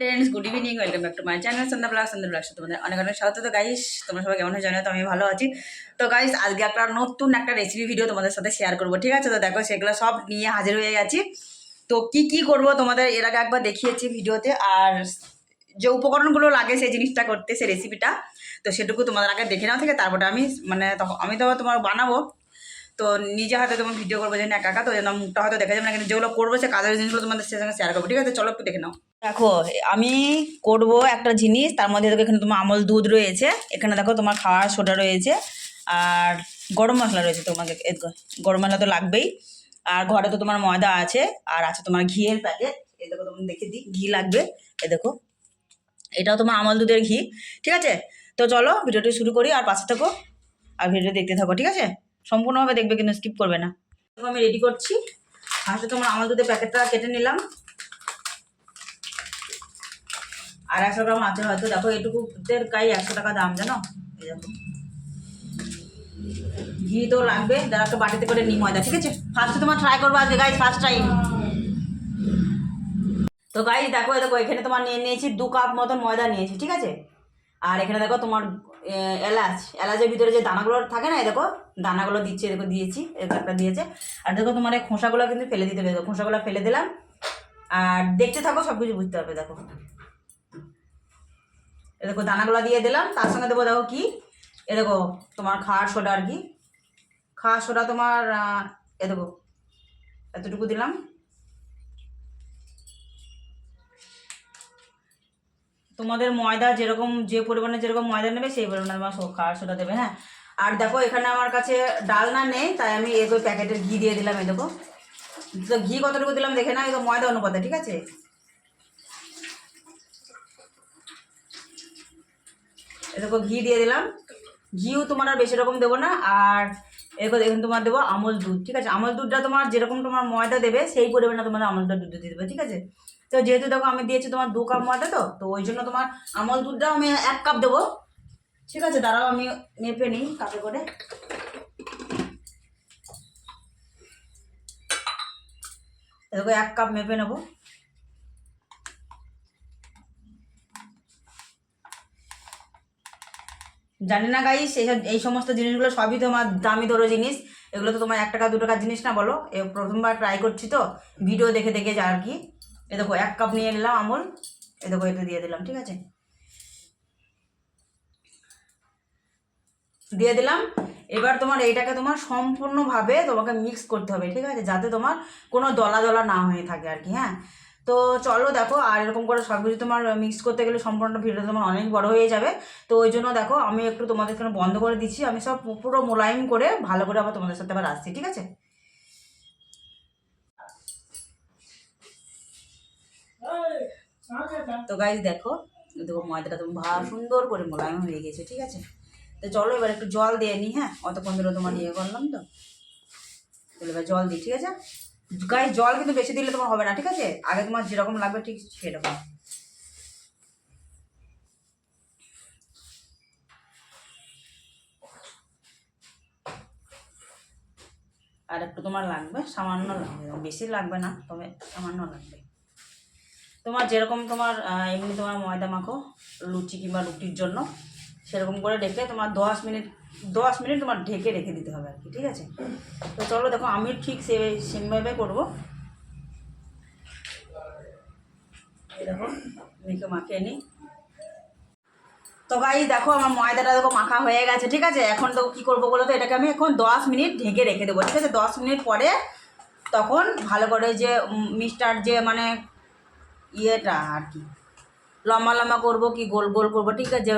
Friends good evening welcome back to my channel Sandhya blog Sandhya blog তোমাদের অনেক অনেক স্বাগত। তো গাইস তোমরা সবাই কেমন জানো? তো আমি ভালো আছি। তো গাইস আজকে একটা নতুন একটা রেসিপি ভিডিও তোমাদের সাথে শেয়ার করব, ঠিক আছে? তো দেখো, সেগুলো সব নিয়ে হাজির হয়ে গেছি। তো কি কি করব তোমাদের এর আগে একবার দেখিয়েছি ভিডিওতে আর যে উপকরণগুলো লাগে সেই জিনিসটা করতে, সেই রেসিপিটা তো সেটুকু তোমাদের আগে দেখে নাও থেকে তারপরে আমি মানে তখন আমি তো তোমার বানাবো। তো নিজে হাতে তোমার ভিডিও করব যেন একা একা, তো যেন মুখটা হয়তো দেখা যাবে না, কিন্তু যেগুলো করব, সে কাজের জিনিসগুলো তোমাদের সে সঙ্গে শেয়ার করব। ঠিক আছে, চলো একটু দেখে নাও। দেখো, আমি করব একটা জিনিস, তার মধ্যে দেখো এখানে তোমার আমল দুধ রয়েছে, এখানে দেখো তোমার খাওয়ার সোডা রয়েছে, আর গরম মশলা রয়েছে তোমাকে গরম মশলা তো লাগবেই, আর ঘরে তো তোমার ময়দা আছে, আর আছে তোমার ঘিয়ের প্যাকেট এ দেখো তোমার দেখে দিই, ঘি লাগবে, এ দেখো, এটাও তোমার আমল দুধের ঘি, ঠিক আছে? তো চলো, ভিডিওটি শুরু করি, আর পাশে থাকো, আর ভিডিও দেখতে থাকো, ঠিক আছে? সম্পূর্ণভাবে দেখবে কিন্তু স্কিপ করবে না। আমি রেডি করছি। ফার্স্টে তোমার আমল দুধের প্যাকেটটা কেটে নিলাম। আর একশো গ্রাম আছে হয়তো। দেখো, এটুকুদের গায়ে একশো টাকা দাম, জানো? এই দেখো। ঘি তো লাগবে। যারা একটা বাটিতে করে নিই ময়দা, ঠিক আছে? ফার্স্টে তোমার ট্রাই করব আজকে গাইজ ফার্স্ট টাইম তো গাইজ দেখো দেখো, এখানে তোমার নিয়ে নিয়েছি দু কাপ মতন ময়দা নিয়েছি, ঠিক আছে? আর এখানে দেখো তোমার এলাচ। এলাচের ভিতরে যে দানাগুলো থাকে না দেখো, দানাগুলো দিচ্ছে দেখো, দিয়েছি একটা দিয়েছে। আর দেখো তোমার এই খোসাগুলো কিন্তু ফেলে দিতে হবে দেখো, খোসাগুলো ফেলে দিলাম। আর দেখতে থাকো সব কিছু বুঝতে পারবে দেখো। এ দেখো, দানাগুলো দিয়ে দিলাম। তার সঙ্গে দেবো, দেখো কি? এ দেখো, তোমার খাওয়ার সোডা আর কি। খাওয়ার সোডা তোমার এ দেখো, এতটুকু দিলাম। তোমাদের ময়দা যেরকম, যে পরিমাণে যেরকম ময়দা নেবে সেই পরিমাণে তোমার খাওয়ার সোডা দেবে হ্যাঁ? আর দেখো, এখানে আমার কাছে ডালনা নেই, তাই আমি এই প্যাকেটের ঘি দিয়ে দিলাম, এই দেখো। তো ঘি কতটুকু দিলাম দেখে না এই তো ময়দা অনুপাতে, ঠিক আছে? এ দেখো, ঘি দিয়ে দিলাম। ঘিও তোমার আর বেশি রকম দেবো না, আর এরপর এখানে তোমার দেবো আমল দুধ, ঠিক আছে? আমল দুধটা তোমার যেরকম তোমার ময়দা দেবে, সেই পরিমাণে তোমার আমলটা দুধ দিয়ে দেবে, ঠিক আছে? তো যেহেতু দেখো আমি দিয়েছি তোমার দু কাপ ময়দা তো তো ওই জন্য তোমার আমল দুধটাও আমি এক কাপ দেবো। ঠিক আছে, দাঁড়াও, আমি মেপে নিই কাপে করে। দেখো, এক কাপ মেপে নেব। জানি না গাইস এইসব এই সমস্ত জিনিসগুলো সবই তোমার দামি ধরো জিনিস। এগুলো তো তোমার এক টাকা, দু টাকার জিনিস না বলো। প্রথমবার ট্রাই করছি তো ভিডিও দেখে দেখে যা আর কি। এ দেখো, এক কাপ নিয়ে নিলাম আমল এ দেখো, এটা দিয়ে দিলাম, ঠিক আছে? দিয়ে দিলাম। এবার তোমার এইটাকে তোমার সম্পূর্ণভাবে তোমাকে মিক্স করতে হবে, ঠিক আছে? যাতে তোমার কোনো দলা দলা না হয়ে থাকে আর কি হ্যাঁ? তো চলো দেখো, আর এরকম করে সব কিছু তোমার মিক্স করতে গেলে সম্পূর্ণ ভিডিও তোমার অনেক বড় হয়ে যাবে। তো ওই জন্য দেখো, আমি একটু তোমাদের বন্ধ করে দিচ্ছি। আমি সব পুরো মোলায়েম করে ভালো করে আবার তোমাদের সাথে আবার আসছি, ঠিক আছে? তো গাইজ দেখো দেখো ময়দাটা তুমি ভালো সুন্দর করে মোলায়েম হয়ে গেছে, ঠিক আছে? তো চলো এবার একটু জল দিয়ে নিই হ্যাঁ? অতক্ষণ ধরে তোমার ইয়ে করলাম তো। এবার জল দিই, ঠিক আছে? গায়ে জল কিন্তু বেশি দিলে তোমার হবে না, ঠিক আছে? আগে তোমার যেরকম লাগবে ঠিক সেরকম। আর একটু তোমার লাগবে, সামান্য লাগবে। বেশি লাগবে না, তবে সামান্য লাগবে। তোমার যেরকম তোমার এমনি তোমার ময়দা মাখো, লুচি কিংবা রুটির জন্য, সেরকম করে রেখে তোমার দশ মিনিট দশ মিনিট তোমার ঢেকে রেখে দিতে হবে আর কি, ঠিক আছে? তো চলো দেখো, আমি ঠিক সে, সেমভাবে করব। দেখো মেখে মাখিয়ে নিই। তো গাই দেখো আমার ময়দাটা দেখো মাখা হয়ে গেছে, ঠিক আছে? এখন তো কী করব বলো তো? এটাকে আমি এখন দশ মিনিট ঢেকে রেখে দেবো, ঠিক আছে? দশ মিনিট পরে তখন ভালো করে যে মিষ্টার যে মানে ইয়েটা আর কি। লম্বা লম্বা করব কি, গোল গোল করব, ঠিক আছে?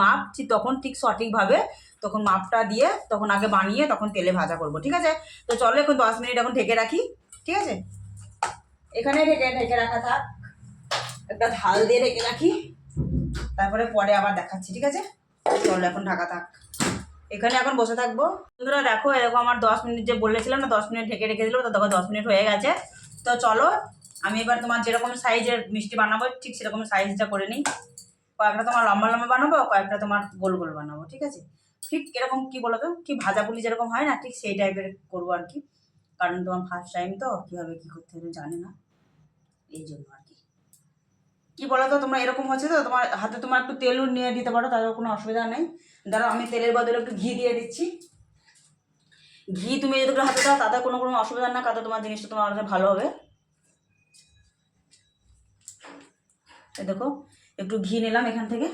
মাপ ঠিক তখন ঠিক সঠিকভাবে, তখন মাপটা দিয়ে তখন আগে বানিয়ে তখন তেলে ভাজা করব, ঠিক আছে? তো চলো এখন দশ মিনিট এখন ঢেকে রাখি, ঠিক আছে? এখানে ঢেকে ঢেকে রাখা থাক। একটা ঢাল দিয়ে ঢেকে রাখি। তারপরে পরে আবার দেখাচ্ছি, ঠিক আছে? চলো এখন ঢাকা থাক। এখানে এখন বসে থাকব। বন্ধুরা, দেখো, এরকম আমার দশ মিনিট যে বলেছিলাম না, দশ মিনিট ঢেকে রেখে দিল তো দেখো দশ মিনিট হয়ে গেছে। তো চলো আমি এবার তোমার যেরকম সাইজের মিষ্টি বানাবো, ঠিক সেরকম সাইজটা করে নিই। কয়েকটা তোমার লম্বা লম্বা বানাবো, কয়েকটা তোমার গোল গোল বানাবো, ঠিক আছে? ঠিক এরকম কি বলো তো কি ভাজা পুলি যেরকম হয় না, ঠিক সেই টাইপের করব আর কি। কারণ তোমার ফার্স্ট টাইম তো, কীভাবে কী করতে হবে জানে না। এই জন্য আর কি। কী বলো তো তোমার এরকম হচ্ছে তো, তোমার হাতে তোমার একটু তেলও নিয়ে দিতে পারো তাদের কোনো অসুবিধা নেই। ধরো আমি তেলের বদলে একটু ঘি দিয়ে দিচ্ছি। ঘি তুমি যদি হাতে দাও, তাতে কোনো কোনো অসুবিধা না, তাতে তোমার জিনিসটা তোমার ভালো হবে। দেখো, একটু ঘি নিলাম এখান থেকে।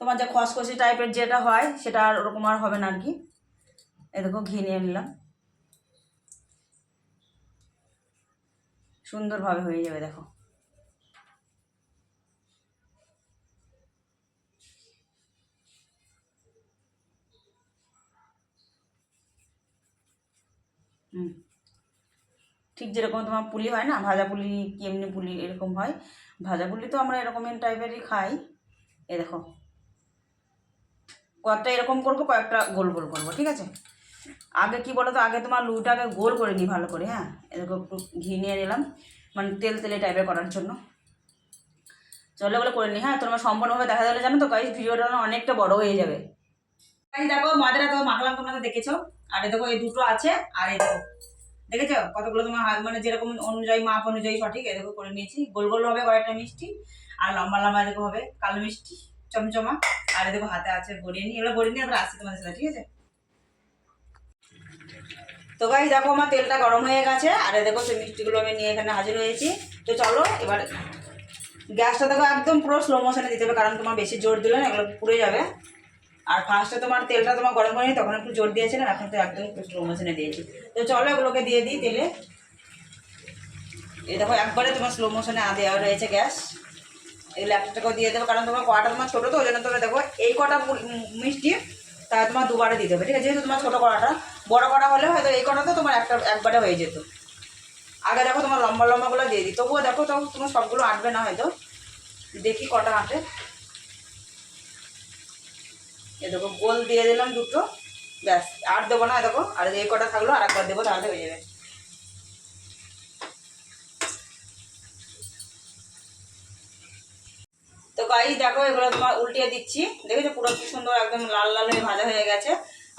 তোমার যে খসখসি টাইপের যেটা হয়, সেটা আর ওরকম আর হবে না আর কি। এই দেখো, ঘি নিয়ে নিলাম। সুন্দরভাবে হয়ে যাবে, দেখো। হুম। ঠিক যেরকম তোমার পুলি হয় না, ভাজা পুলি কি এমনি পুলি এরকম হয়। ভাজা পুলি তো আমরা এরকম টাইপেরই খাই। এ দেখো, কয়েকটা এরকম করব, কয়েকটা গোল গোল করব, ঠিক আছে? আগে কি বলো তো আগে তোমার লুটাকে গোল করে নিই ভালো করে হ্যাঁ? এরকম একটু ঘি নিয়ে নিলাম মানে তেল তেলে টাইপের করার জন্য। চলো এগুলো করে নিই হ্যাঁ? তোমার সম্পূর্ণভাবে দেখা গেলে জানো তো গাইজ ভিডিওটা অনেকটা বড় হয়ে যাবে। দেখো ময়দাটা তো মাখলাম, তোমরা তো দেখেছ। আর এই দেখো, এই দুটো আছে, আর এই দেখো। দেখেছ? কতগুলো তোমার মানে যেরকম অনুযায়ী, মাপ অনুযায়ী সঠিক দেখো করে নিয়েছি। গোল গোল হবে কয়েকটা মিষ্টি, আর লম্বা লম্বা দেখো হবে। কালো মিষ্টি, চমচমা, আর দেখো হাতে আছে গড়িয়ে নিই এগুলো গড়িয়ে নিয়ে আবার আসছি তোমাদের সাথে, ঠিক আছে? তো গাই দেখো আমার তেলটা গরম হয়ে গেছে, আর দেখো সেই মিষ্টিগুলো আমি নিয়ে এখানে হাজির হয়েছি। তো চলো, এবার গ্যাসটা দেখো একদম পুরো স্লো মোশনে দিতে হবে, কারণ তোমার বেশি জোর দিলে না, এগুলো পুড়ে যাবে। আর ফার্স্টে তোমার তেলটা তোমার গরম করে তখন একটু জোর দিয়েছিলাম, এখন তো একদম স্লো মোশনে দিয়েছি। তো চলো এগুলোকে দিয়ে দিই তেলে। এই দেখো, একবারে তোমার স্লো মোশনে দেওয়া রয়েছে গ্যাস। এগুলো একটা টাকাও দিয়ে দেবো, কারণ তোমার কড়াটা তোমার ছোটো তো, ওই জন্য তোমরা দেখো, এই কটা মিষ্টি তা তোমার দুবারে দিতে হবে, ঠিক আছে? যেহেতু তোমার ছোটো কড়াটা, বড় কড়া হলে হয়তো এই কড়া তো তোমার একটা, একবারে হয়ে যেত। আগে দেখো তোমার লম্বা লম্বাগুলো দিয়ে দিই, তবুও দেখো তখন তোমার সবগুলো আঁটবে না হয়তো। দেখি কটা আটে। এ দেখো, গোল দিয়ে দিলাম দুটো। ব্যাস, আর দেবো না, দেখো, আর এই কটা থাকল, আর একবার দেবো, তাহলে হয়ে যাবে। তো গাই দেখো এগুলো তোমার উল্টিয়ে দিচ্ছি। দেখেছ, পুরো কি সুন্দর, একদম লাল লাল হয়ে ভাজা হয়ে গেছে।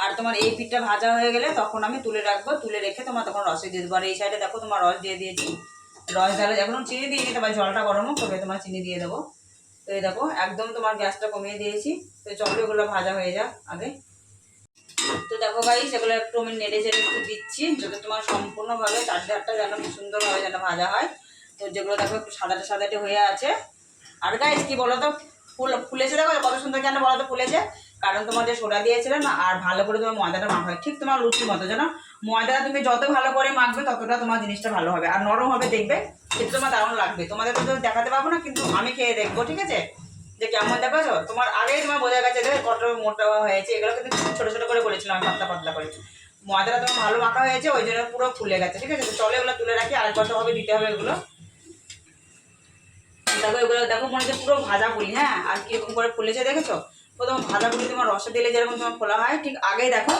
আর তোমার এই পিঠটা ভাজা হয়ে গেলে তখন আমি তুলে রাখব, তুলে রেখে তোমার তখন রসে দিয়ে দেবো। আর এই সাইডে দেখো, তোমার রস দিয়ে দিয়েছি। রস ঢালে এখন চিনি দিয়ে দিতে পারি জলটা গরম হোক, তবে তোমার চিনি দিয়ে দেবো। তো এই দেখো, একদম তোমার গ্যাসটা কমিয়ে দিয়েছি। তো চলো ভাজা হয়ে যাক আগে। তো দেখো ভাই, সেগুলো একটু আমি নেড়ে চেড়ে একটু দিচ্ছি, যাতে তোমার সম্পূর্ণভাবে চারধারটা যেন সুন্দরভাবে যেন ভাজা হয়। তো যেগুলো দেখো একটু সাদাটে সাদাটে হয়ে আছে। আর গাইস কি বলো তো ফুল ফুলেছে দেখো, কত সুন্দর কেন বলো তো ফুলেছে। কারণ তোমার যে সোডা দিয়েছিলে না, আর ভালো করে তোমার ময়দাটা মাখা ঠিক তোমার লুচির মতো, জানো? ময়দাটা তুমি যত ভালো করে মাখবে, ততটা তোমার জিনিসটা ভালো হবে। আর নরম হবে, দেখবে? খেতে তোমার দারুণ লাগবে। তোমাদের তো দেখাতে পারব না, কিন্তু আমি খেয়ে দেখব, ঠিক আছে? যে কেমন দেখাছো? তোমার আগেই তোমার বোঝা গেছে যে কত মোটা হয়েছে, এগুলো কিন্তু ছোটো ছোটো করে করেছিলাম আমি, পাতলা পাতলা করে। ময়দাটা তোমার ভালো মাখা হয়েছে, ওই জন্য পুরো ফুলে গেছে, ঠিক আছে? তো চলো এগুলো তুলে রাখি, আর কত হবে, দিতে হবে এগুলো। দেখো এগুলো দেখো, মনে হচ্ছে পুরো ভাজা পুলি হ্যাঁ? আর কীরকম করে ফুলেছে, দেখেছ? প্রথম ভাজা পুলি তোমার রসে তেলে যেরকম তোমার খোলা হয়, ঠিক আগেই দেখো,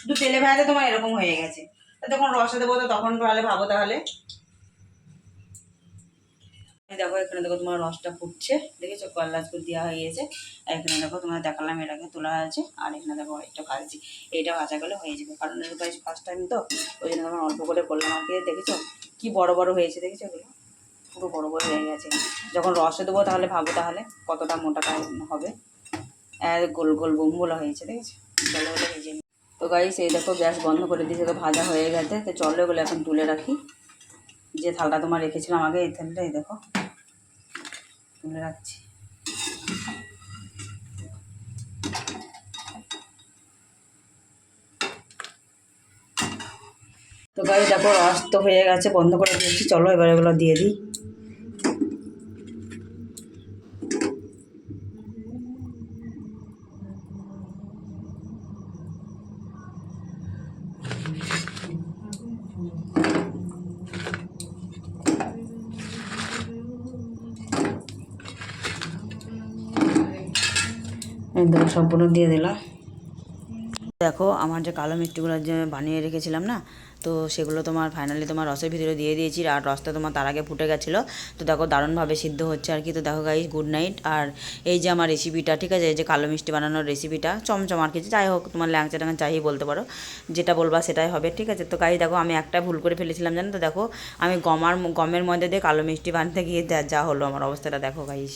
শুধু তেলে ভাজাতে তোমার এরকম হয়ে গেছে। তখন রসে দেবো তো তখন তাহলে ভাবো তাহলে। দেখো, এখানে দেখো তোমার রসটা ফুটছে, দেখেছ? কল্লাজপুর দেওয়া হয়ে গেছে। আর এখানে দেখো, তোমার দেখালাম, এটাকে তোলা আছে আর এখানে দেখো এটা ভাজছি এইটা ভাজা গেলে হয়ে যাবে। কারণ এটা ফার্স্ট টাইম তো, ওই জন্য তোমার অল্প করে করলাম আর কি, দেখেছ? কি বড় বড় হয়েছে, দেখেছ? এগুলো পুরো বড় বড় হয়ে গেছে। যখন রসে দেবো তাহলে ভাবো তাহলে কতটা মোটা হবে। গোল গোল বোমগুলো হয়েছে দেখেছ ওগুলো ভেজে তো গাই সেই দেখো গ্যাস বন্ধ করে দিয়েছে, তো ভাজা হয়ে গেছে। তো চলো এগুলো এখন তুলে রাখি। যে থালটা তোমার রেখেছিলাম আগে, এই থালটা এই দেখো। তুলে রাখছি। তো গাড়ি দেখো রস তো হয়ে গেছে, বন্ধ করে দিয়েছি। চলো এবার এগুলো দিয়ে দিই। একদম সম্পূর্ণ দিয়ে দিলাম দেখো, আমার যে কালো মিষ্টিগুলো যে বানিয়ে রেখেছিলাম না, তো সেগুলো তোমার ফাইনালি তোমার রসের ভিতরে দিয়ে দিয়েছি, আর রসটা তোমার তার আগে ফুটে গেছিল। তো দেখো, দারুণভাবে সিদ্ধ হচ্ছে আর কি। তো দেখো গাইস গুড নাইট আর এই যে আমার রেসিপিটা ঠিক আছে? এই যে কালো মিষ্টি বানানোর রেসিপিটা চমচম আর কিছু, যাই হোক, তোমার ল্যাংচা ট্যাংচা চাই বলতে পারো, যেটা বলবা সেটাই হবে, ঠিক আছে? তো গাইস দেখো, আমি একটা ভুল করে ফেলেছিলাম, জানো তো? দেখো, আমি গমার, গমের মধ্যে দিয়ে কালো মিষ্টি বানাতে গিয়ে যা হলো আমার অবস্থাটা, দেখো গাইস